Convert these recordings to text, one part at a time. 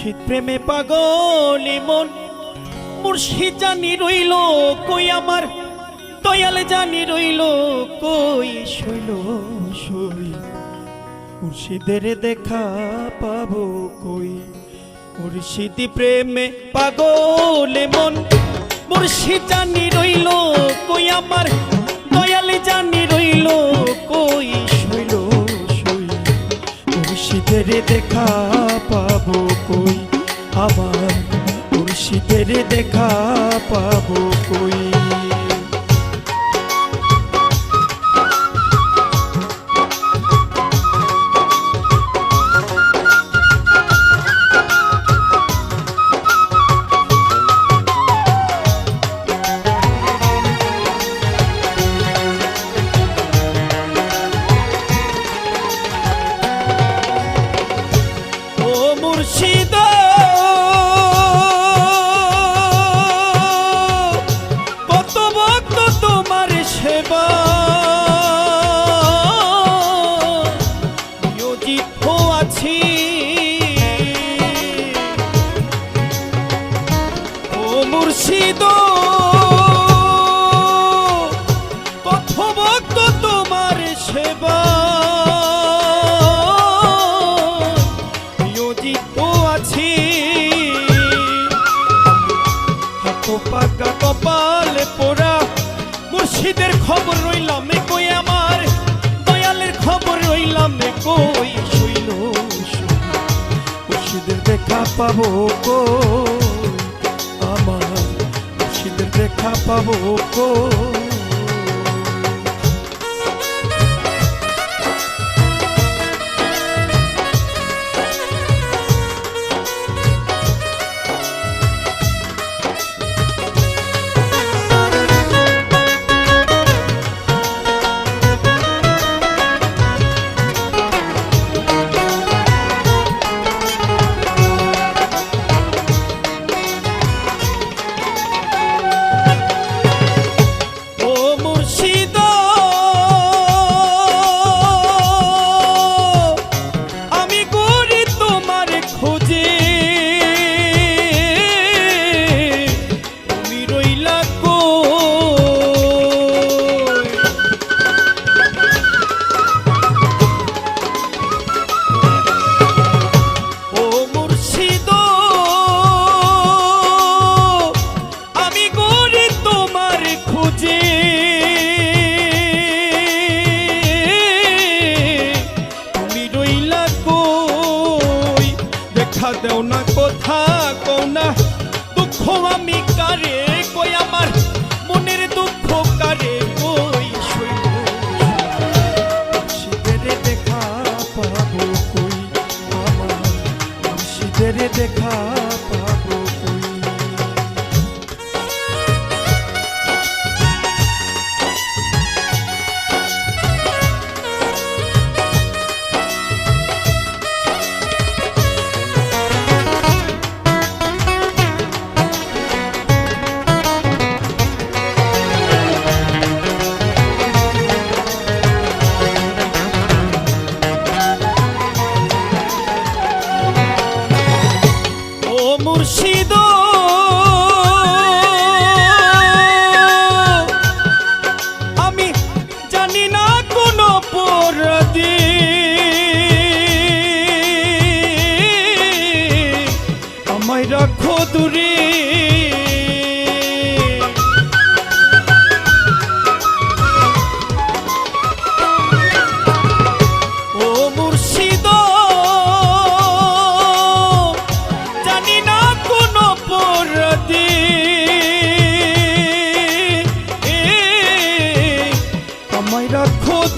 মুর্শিদ প্রেমে পাগল মন। মুর্শিদ জানি রইল কই আমার, দয়াল জানি রইল কই শৈল সই মুর্শিদের দেখা পাবো কই, মুর্শিদ প্রেমে পাগল মন। মুর্শিদ জানি রইল কই আমার, দয়াল জানি রইল কই শৈল সই মুর্শিদের দেখা আমার মুর্শিদের দেখা পাবো কই? সেবা। নিয়োজিত আছি। কপালে খবর রইলাম কই আমার। দয়ালের খবর রইলাম কই দেখা পাবো কই? দেখা মুর্শিদ আমি কারে কই আমার? মনের দুঃখ কারে কই শৈল মুর্শিদের দেখা পাবো কই আমার? দেখা মুর্শিদ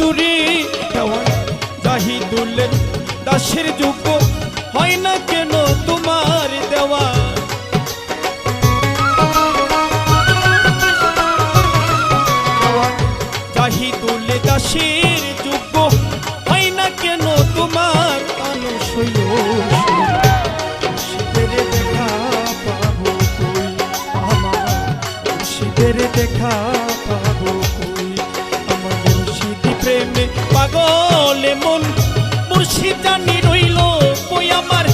দেওয়ান জাহিদুল্লের দাসের যোগ্য হয় না কেন তোমার দেওয়া পাগল মন মুর্শিদ জানি রইল কই আমার,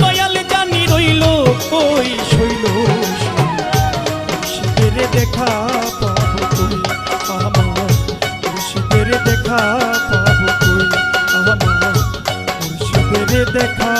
দয়াল জানি রইল কই শৈল মুর্শিদের দেখা পাবো তুই আমার, মুর্শিদের দেখা পাবো তুই আমার, মুর্শিদের দেখা